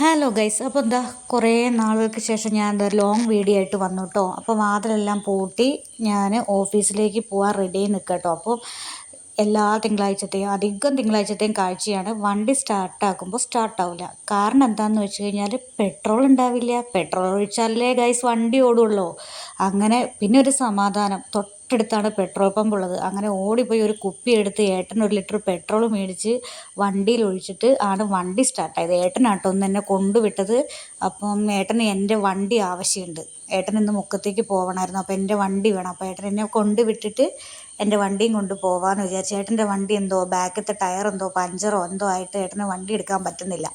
Hello guys അപ്പോൾ എന്താ കുറേ നാളുകൾക്ക് ശേഷം ഞാൻ എന്താ ലോങ് വീഡിയോ ആയിട്ട് വന്നു കേട്ടോ അപ്പോൾ വാതിലെല്ലാം പൂട്ടി ഞാൻ ഓഫീസിലേക്ക് പോകാൻ റെഡി നിൽക്കട്ടോ കേട്ടോ അപ്പോൾ എല്ലാ തിങ്കളാഴ്ചത്തെയും അധികം തിങ്കളാഴ്ചത്തെയും കാഴ്ചയാണ് വണ്ടി സ്റ്റാർട്ടാക്കുമ്പോൾ സ്റ്റാർട്ടാവില്ല കാരണം എന്താണെന്ന് വെച്ച് കഴിഞ്ഞാൽ പെട്രോൾ ഉണ്ടാവില്ല. പെട്രോൾ ഒഴിച്ചാലേ ഗൈസ് വണ്ടി ഓടുള്ളൂ. അങ്ങനെ പിന്നെ ഒരു സമാധാനം. തൊട്ട് തൊട്ടടുത്താണ് പെട്രോൾ പമ്പ് ഉള്ളത്. അങ്ങനെ ഓടിപ്പോയി ഒരു കുപ്പി എടുത്ത് ഏട്ടൻ ഒരു ലിറ്റർ പെട്രോൾ മേടിച്ച് വണ്ടിയിൽ ഒഴിച്ചിട്ട് ആണ് വണ്ടി സ്റ്റാർട്ടായത്. ഏട്ടനാട്ടോ ഒന്ന് എന്നെ കൊണ്ടുവിട്ടത്. അപ്പം ഏട്ടന് എന്റെ വണ്ടി ആവശ്യമുണ്ട്. ഏട്ടൻ ഇന്ന് മുക്കത്തേക്ക് പോകണമായിരുന്നു അപ്പോൾ എന്റെ വണ്ടി വേണം. അപ്പോൾ ഏട്ടൻ എന്നെ കൊണ്ടുവിട്ടിട്ട് എന്റെ വണ്ടിയും കൊണ്ട് പോകാമെന്ന് വിചാരിച്ചു ഏട്ടന്റെ വണ്ടി എന്തോ ബാക്കത്തെ ടയർ എന്തോ പഞ്ചറോ എന്തോ ആയിട്ട് ഏട്ടന് വണ്ടി എടുക്കാൻ പറ്റുന്നില്ല.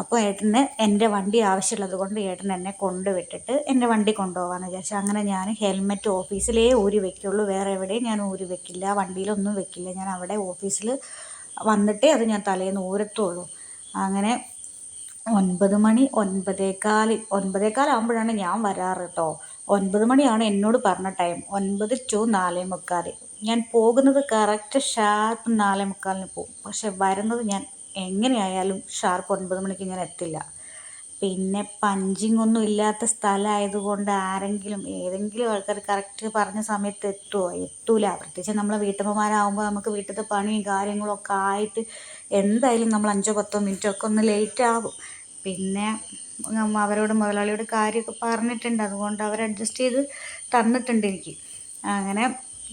അപ്പോൾ ഏട്ടന് എന്റെ വണ്ടി ആവശ്യമുള്ളത് കൊണ്ട് ഏട്ടൻ എന്നെ കൊണ്ടുവിട്ടിട്ട് എന്റെ വണ്ടി കൊണ്ടുപോകാമെന്ന് വിചാരിച്ചു അങ്ങനെ ഞാൻ ഹെൽമെറ്റ് ഓഫീസിലേ ഊരി വെക്കുള്ളൂ. വേറെ എവിടെയും ഞാൻ ഊരി വെക്കില്ല വണ്ടിയിലൊന്നും വെക്കില്ല. ഞാൻ അവിടെ ഓഫീസിൽ വന്നിട്ടേ അത് ഞാൻ തലേന്ന് ഊരത്തുള്ളൂ. അങ്ങനെ ഒൻപത് മണി ഒൻപതേക്കാൽ ഒൻപതേക്കാലാകുമ്പോഴാണ് ഞാൻ വരാറ് കേട്ടോ ഒൻപത് മണിയാണ് എന്നോട് പറഞ്ഞ ടൈം ഒൻപത് ടു നാലേ മുക്കാൽ ഞാൻ പോകുന്നത് കറക്റ്റ് ഷാർപ്പ് നാലേ മുക്കാലിന് പോകും. പക്ഷെ വരുന്നത് ഞാൻ എങ്ങനെയായാലും ഷാർപ്പ് ഒൻപത് മണിക്ക് ഞാൻ എത്തില്ല. പിന്നെ പഞ്ചിങ് ഒന്നും ഇല്ലാത്ത സ്ഥലമായതുകൊണ്ട് ആരെങ്കിലും ഏതെങ്കിലും ആൾക്കാർ കറക്റ്റ് പറഞ്ഞ സമയത്ത് എത്തുമോ എത്തൂല. പ്രത്യേകിച്ച് നമ്മളെ വീട്ടമ്മമാരാകുമ്പോൾ നമുക്ക് വീട്ടിലത്തെ പണിയും കാര്യങ്ങളൊക്കെ ആയിട്ട് എന്തായാലും നമ്മൾ അഞ്ചോ പത്തോ മിനിറ്റോ ഒക്കെ ഒന്ന് ലേറ്റ് ആകും പിന്നെ അവരോട് മുതലാളിയോട് കാര്യമൊക്കെ പറഞ്ഞിട്ടുണ്ട്. അതുകൊണ്ട് അവർ അഡ്ജസ്റ്റ് ചെയ്ത് തന്നിട്ടുണ്ട് എനിക്ക്. അങ്ങനെ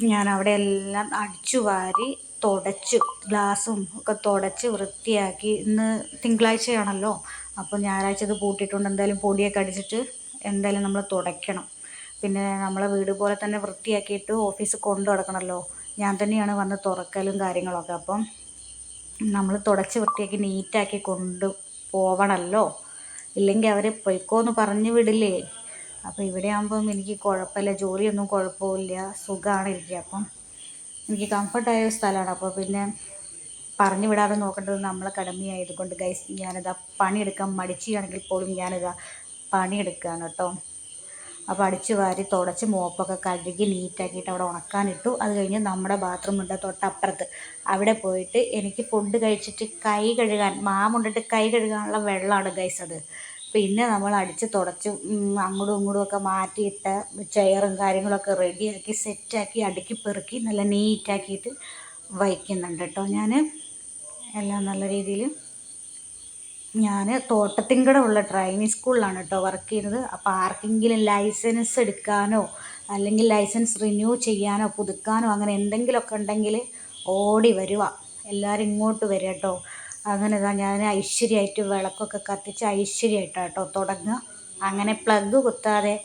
ഞാൻ അവിടെ എല്ലാം അടിച്ചു വാരി തുടച്ചു. ഗ്ലാസും ഒക്കെ തുടച്ച് വൃത്തിയാക്കി ഇന്ന് തിങ്കളാഴ്ചയാണല്ലോ. അപ്പോൾ ഞായറാഴ്ച ഇത് പൂട്ടിയിട്ടുണ്ട്. എന്തായാലും പൊടിയൊക്കെ അടിച്ചിട്ട് എന്തായാലും നമ്മൾ തുടയ്ക്കണം. പിന്നെ നമ്മളെ വീട് പോലെ തന്നെ വൃത്തിയാക്കിയിട്ട് ഓഫീസ് കൊണ്ടു നടക്കണമല്ലോ ഞാൻ തന്നെയാണ് വന്ന് തുറക്കലും കാര്യങ്ങളൊക്കെ. അപ്പം നമ്മൾ തുടച്ച് വൃത്തിയാക്കി നീറ്റാക്കി കൊണ്ട് പോവണമല്ലോ ഇല്ലെങ്കിൽ അവരെ പൊയ്ക്കോന്ന് പറഞ്ഞു വിടില്ലേ? അപ്പോൾ ഇവിടെ ആകുമ്പം എനിക്ക് കുഴപ്പമില്ല ജോലിയൊന്നും കുഴപ്പമില്ല സുഖമാണ് ഇരിക്കുക. അപ്പം എനിക്ക് കംഫർട്ടായ സ്ഥലമാണ്. അപ്പോൾ പിന്നെ പറഞ്ഞു വിടാതെ നോക്കേണ്ടത് നമ്മളെ കടമയായതുകൊണ്ട് ഗൈസ് ഞാനിതാ പണിയെടുക്കാൻ മടിച്ചാണെങ്കിൽ പോലും ഞാനിതാ പണിയെടുക്കുകയാണ് കേട്ടോ. അപ്പോൾ അടിച്ച് വാരി തുടച്ച് മോപ്പൊക്കെ കഴുകി നീറ്റാക്കിയിട്ട് അവിടെ ഉണക്കാനിട്ടു അത് കഴിഞ്ഞ് നമ്മുടെ ബാത്റൂം ഉണ്ട് തൊട്ടപ്പുറത്ത് അവിടെ പോയിട്ട് എനിക്ക് ഫുഡ് കഴിച്ചിട്ട് കൈ കഴുകാൻ മാമുണ്ടിട്ട് കൈ കഴുകാനുള്ള വെള്ളമാണ് ഗൈസ് അത്. പിന്നെ നമ്മൾ അടിച്ച് തുടച്ച് അങ്ങോട്ടും ഇങ്ങോട്ടും ഒക്കെ മാറ്റിയിട്ട് ചെയറും കാര്യങ്ങളൊക്കെ റെഡിയാക്കി സെറ്റാക്കി അടുക്കി പെറുക്കി നല്ല നീറ്റാക്കിയിട്ട് വയ്ക്കുന്നുണ്ട് കേട്ടോ ഞാൻ എല്ലാം നല്ല രീതിയിൽ ഞാൻ തോട്ടത്തിങ്കടമുള്ള ഡ്രൈവിംഗ് സ്കൂളിലാണ് കേട്ടോ വർക്ക് ചെയ്യുന്നത്. അപ്പോൾ ആർക്കെങ്കിലും ലൈസൻസ് എടുക്കാനോ അല്ലെങ്കിൽ ലൈസൻസ് റിന്യൂ ചെയ്യാനോ പുതുക്കാനോ അങ്ങനെ എന്തെങ്കിലുമൊക്കെ ഉണ്ടെങ്കിൽ ഓടി വരുക എല്ലാവരും ഇങ്ങോട്ട് വരിക കേട്ടോ. അങ്ങനെ ഇതാ ഞാൻ ഐശ്വര്യമായിട്ട് വിളക്കൊക്കെ കത്തിച്ച് ഐശ്വര്യമായിട്ടാണ് കേട്ടോ തുടങ്ങുക. അങ്ങനെ പ്ലഗ് കുത്താതെ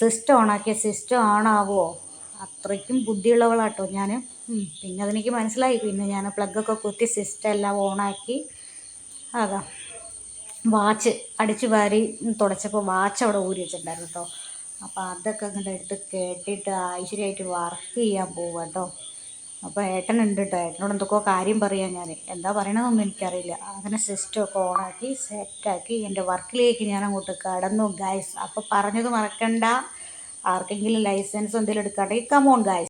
സിസ്റ്റം ഓണാക്കിയ സിസ്റ്റം ഓണാവുമോ അത്രയ്ക്കും ബുദ്ധിയുള്ളവളാട്ടോ ഞാൻ പിന്നെ അതെനിക്ക് മനസ്സിലായി. പിന്നെ ഞാൻ പ്ലഗൊക്കെ കുത്തി സിസ്റ്റം എല്ലാം ഓണാക്കി അതാ. വാച്ച് അടിച്ചു വാരി തുടച്ചപ്പോൾ വാച്ച് അവിടെ ഊരി വെച്ചിട്ടുണ്ടായിരുന്നു കേട്ടോ അപ്പോൾ അതൊക്കെ അങ്ങോട്ട് എടുത്ത് കേട്ടിട്ട് ഐശ്വര്യമായിട്ട് വർക്ക് ചെയ്യാൻ പോവുക കേട്ടോ അപ്പോൾ ഏട്ടനുണ്ട് കേട്ടോ ഏട്ടനോട് എന്തൊക്കെയോ കാര്യം പറയാം ഞാൻ എന്താ പറയണതൊന്നും എനിക്കറിയില്ല. അങ്ങനെ സിസ്റ്റമൊക്കെ ഓണാക്കി സെറ്റാക്കി എന്റെ വർക്കിലേക്ക് ഞാൻ അങ്ങോട്ട് കടന്നു ഗൈസ് അപ്പോൾ പറഞ്ഞത് മറക്കണ്ട. ആർക്കെങ്കിലും ലൈസൻസ് എന്തെങ്കിലും എടുക്കാണ്ടെങ്കിൽ കമോൺ ഗൈസ്